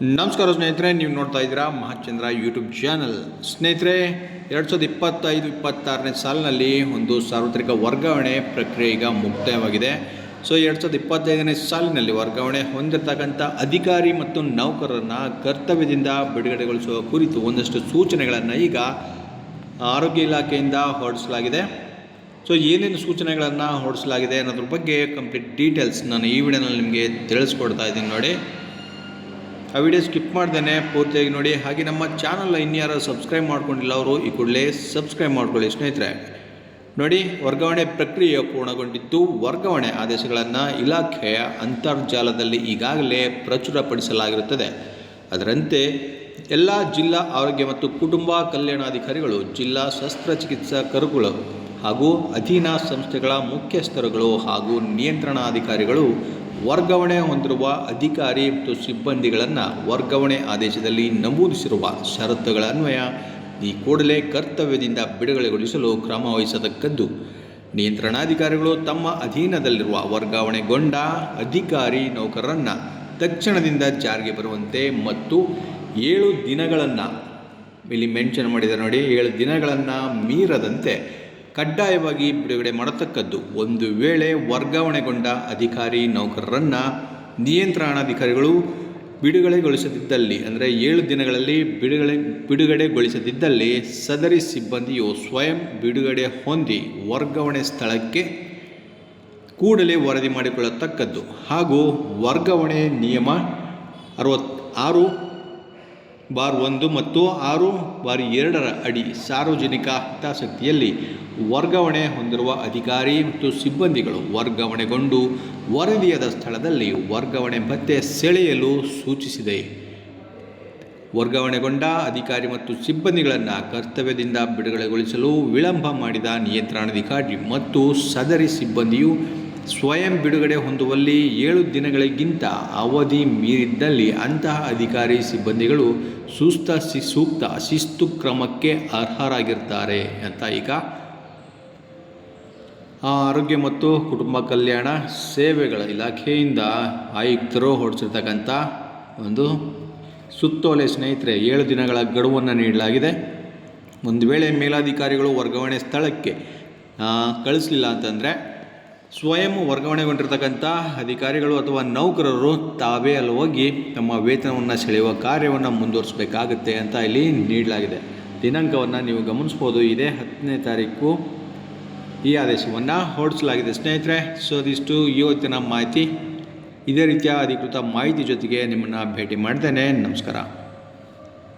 ನಮಸ್ಕಾರ ಸ್ನೇಹಿತರೆ, ನೀವು ನೋಡ್ತಾ ಇದ್ದೀರಾ ಮಹಾಚಂದ್ರ ಯೂಟ್ಯೂಬ್ ಚಾನಲ್ ಸ್ನೇಹಿತರೆ, ಎರಡು ಸಾವಿರದ ಇಪ್ಪತ್ತೈದು, ಇಪ್ಪತ್ತಾರನೇ ಸಾಲಿನಲ್ಲಿ ಒಂದು ಸಾರ್ವತ್ರಿಕ ವರ್ಗಾವಣೆ ಪ್ರಕ್ರಿಯೆ ಈಗ ಮುಕ್ತಾಯವಾಗಿದೆ. ಸೊ ಎರಡು ಸಾವಿರದ ಇಪ್ಪತ್ತೈದನೇ ಸಾಲಿನಲ್ಲಿ ವರ್ಗಾವಣೆ ಹೊಂದಿರತಕ್ಕಂಥ ಅಧಿಕಾರಿ ಮತ್ತು ನೌಕರರನ್ನು ಕರ್ತವ್ಯದಿಂದ ಬಿಡುಗಡೆಗೊಳಿಸುವ ಕುರಿತು ಒಂದಷ್ಟು ಸೂಚನೆಗಳನ್ನು ಈಗ ಆರೋಗ್ಯ ಇಲಾಖೆಯಿಂದ ಹೊರಡಿಸಲಾಗಿದೆ. ಸೊ ಏನೇನು ಸೂಚನೆಗಳನ್ನು ಹೊರಡಿಸಲಾಗಿದೆ ಅನ್ನೋದ್ರ ಬಗ್ಗೆ ಕಂಪ್ಲೀಟ್ ಡೀಟೇಲ್ಸ್ ನಾನು ಈ ವಿಡಿಯೋನಲ್ಲಿ ನಿಮಗೆ ತಿಳಿಸ್ಕೊಡ್ತಾ ಇದ್ದೀನಿ ನೋಡಿ. ಆ ವಿಡಿಯೋ ಸ್ಕಿಪ್ ಮಾಡ್ದೇನೆ ಪೂರ್ತಿಯಾಗಿ ನೋಡಿ. ಹಾಗೆ ನಮ್ಮ ಚಾನಲ್ ಇನ್ಯಾರು ಸಬ್ಸ್ಕ್ರೈಬ್ ಮಾಡ್ಕೊಂಡಿಲ್ಲ ಅವರು, ಈ ಕೂಡಲೇ ಸಬ್ಸ್ಕ್ರೈಬ್ ಮಾಡ್ಕೊಳ್ಳಿ ಸ್ನೇಹಿತರೆ. ನೋಡಿ, ವರ್ಗಾವಣೆ ಪ್ರಕ್ರಿಯೆ ಪೂರ್ಣಗೊಂಡಿದ್ದು. ವರ್ಗಾವಣೆ ಆದೇಶಗಳನ್ನು ಇಲಾಖೆಯ ಅಂತರ್ಜಾಲದಲ್ಲಿ ಈಗಾಗಲೇ ಪ್ರಚುರಪಡಿಸಲಾಗಿರುತ್ತದೆ. ಅದರಂತೆ, ಎಲ್ಲ ಜಿಲ್ಲಾ ಆರೋಗ್ಯ ಮತ್ತು ಕುಟುಂಬ ಕಲ್ಯಾಣಾಧಿಕಾರಿಗಳು, ಜಿಲ್ಲಾ ಶಸ್ತ್ರಚಿಕಿತ್ಸಕರುಗಳು ಹಾಗೂ ಅಧೀನ ಸಂಸ್ಥೆಗಳ ಮುಖ್ಯಸ್ಥರುಗಳು ಹಾಗೂ ನಿಯಂತ್ರಣಾಧಿಕಾರಿಗಳು ವರ್ಗಾವಣೆ ಹೊಂದಿರುವ ಅಧಿಕಾರಿ ಮತ್ತು ಸಿಬ್ಬಂದಿಗಳನ್ನು ವರ್ಗಾವಣೆ ಆದೇಶದಲ್ಲಿ ನಮೂದಿಸಿರುವ ಷರತ್ತುಗಳ ಅನ್ವಯ ಈ ಕೂಡಲೇ ಕರ್ತವ್ಯದಿಂದ ಬಿಡುಗಡೆಗೊಳಿಸಲು ಕ್ರಮ ವಹಿಸತಕ್ಕದ್ದು. ನಿಯಂತ್ರಣಾಧಿಕಾರಿಗಳು ತಮ್ಮ ಅಧೀನದಲ್ಲಿರುವ ವರ್ಗಾವಣೆಗೊಂಡ ಅಧಿಕಾರಿ ನೌಕರರನ್ನು ತಕ್ಷಣದಿಂದ ಜಾರಿಗೆ ಬರುವಂತೆ ಮತ್ತು ಏಳು ದಿನಗಳನ್ನು, ಇಲ್ಲಿ ಮೆನ್ಷನ್ ಮಾಡಿದ ನೋಡಿ, ಏಳು ದಿನಗಳನ್ನು ಮೀರದಂತೆ ಕಡ್ಡಾಯವಾಗಿ ಬಿಡುಗಡೆ ಮಾಡತಕ್ಕದ್ದು. ಒಂದು ವೇಳೆ ವರ್ಗಾವಣೆಗೊಂಡ ಅಧಿಕಾರಿ ನೌಕರರನ್ನು ನಿಯಂತ್ರಣಾಧಿಕಾರಿಗಳು ಬಿಡುಗಡೆಗೊಳಿಸದಿದ್ದಲ್ಲಿ, ಅಂದರೆ ಏಳು ದಿನಗಳಲ್ಲಿ ಬಿಡುಗಡೆ, ಬಿಡುಗಡೆಗೊಳಿಸದಿದ್ದಲ್ಲಿ ಸದರಿ ಸಿಬ್ಬಂದಿಯು ಸ್ವಯಂ ಬಿಡುಗಡೆ ಹೊಂದಿ ವರ್ಗಾವಣೆ ಸ್ಥಳಕ್ಕೆ ಕೂಡಲೇ ವರದಿ ಮಾಡಿಕೊಳ್ಳತಕ್ಕದ್ದು. ಹಾಗೂ ವರ್ಗಾವಣೆ ನಿಯಮ ಅರವತ್ತಾರು ಬಾರ್ ಒಂದು ಮತ್ತು ಆರು ಬಾರಿ ಎರಡರ ಅಡಿ ಸಾರ್ವಜನಿಕ ಹಿತಾಸಕ್ತಿಯಲ್ಲಿ ವರ್ಗಾವಣೆ ಹೊಂದಿರುವ ಅಧಿಕಾರಿ ಮತ್ತು ಸಿಬ್ಬಂದಿಗಳು ವರ್ಗಾವಣೆಗೊಂಡು ವರದಿಯಾದ ಸ್ಥಳದಲ್ಲಿ ವರ್ಗಾವಣೆ ಭತ್ಯೆ ಸೆಳೆಯಲು ಸೂಚಿಸಿದೆ. ವರ್ಗಾವಣೆಗೊಂಡ ಅಧಿಕಾರಿ ಮತ್ತು ಸಿಬ್ಬಂದಿಗಳನ್ನು ಕರ್ತವ್ಯದಿಂದ ಬಿಡುಗಡೆಗೊಳಿಸಲು ವಿಳಂಬ ಮಾಡಿದ ನಿಯಂತ್ರಣಾಧಿಕಾರಿ ಮತ್ತು ಸದರಿ ಸಿಬ್ಬಂದಿಯು ಸ್ವಯಂ ಬಿಡುಗಡೆ ಹೊಂದುವಲ್ಲಿ ಏಳು ದಿನಗಳಿಗಿಂತ ಅವಧಿ ಮೀರಿದ್ದಲ್ಲಿ ಅಂತಹ ಅಧಿಕಾರಿ ಸಿಬ್ಬಂದಿಗಳು ಸುಸ್ತ ಸಿ ಸೂಕ್ತ ಶಿಸ್ತು ಕ್ರಮಕ್ಕೆ ಅರ್ಹರಾಗಿರ್ತಾರೆ ಅಂತ ಈಗ ಆರೋಗ್ಯ ಮತ್ತು ಕುಟುಂಬ ಕಲ್ಯಾಣ ಸೇವೆಗಳ ಇಲಾಖೆಯಿಂದ ಆಯುಕ್ತರು ಹೊರಡಿಸಿರ್ತಕ್ಕಂಥ ಒಂದು ಸುತ್ತೋಲೆ ಸ್ನೇಹಿತರೆ, ಏಳು ದಿನಗಳ ಗಡುವನ್ನು ನೀಡಲಾಗಿದೆ. ಒಂದು ವೇಳೆ ಮೇಲಾಧಿಕಾರಿಗಳು ವರ್ಗಾವಣೆ ಸ್ಥಳಕ್ಕೆ ಕಳಿಸಲಿಲ್ಲ ಅಂತಂದರೆ ಸ್ವಯಂ ವರ್ಗಾವಣೆಗೊಂಡಿರ್ತಕ್ಕಂಥ ಅಧಿಕಾರಿಗಳು ಅಥವಾ ನೌಕರರು ತಾವೇ ಅಲ್ಲಿ ಹೋಗಿ ತಮ್ಮ ವೇತನವನ್ನು ಸೆಳೆಯುವ ಕಾರ್ಯವನ್ನು ಮುಂದುವರಿಸಬೇಕಾಗುತ್ತೆ ಅಂತ ಇಲ್ಲಿ ನೀಡಲಾಗಿದೆ. ದಿನಾಂಕವನ್ನು ನೀವು ಗಮನಿಸ್ಬೋದು. ಇದೇ ಹತ್ತನೇ ತಾರೀಕು ಈ ಆದೇಶವನ್ನು ಹೊರಡಿಸಲಾಗಿದೆ. ಸ್ನೇಹಿತರೆ, ಸೊ ಅದಿಷ್ಟು ಇವತ್ತಿನ ಮಾಹಿತಿ. ಇದೇ ರೀತಿಯ ಅಧಿಕೃತ ಮಾಹಿತಿ ಜೊತೆಗೆ ನಿಮ್ಮನ್ನು ಭೇಟಿ ಮಾಡ್ತೇನೆ. ನಮಸ್ಕಾರ.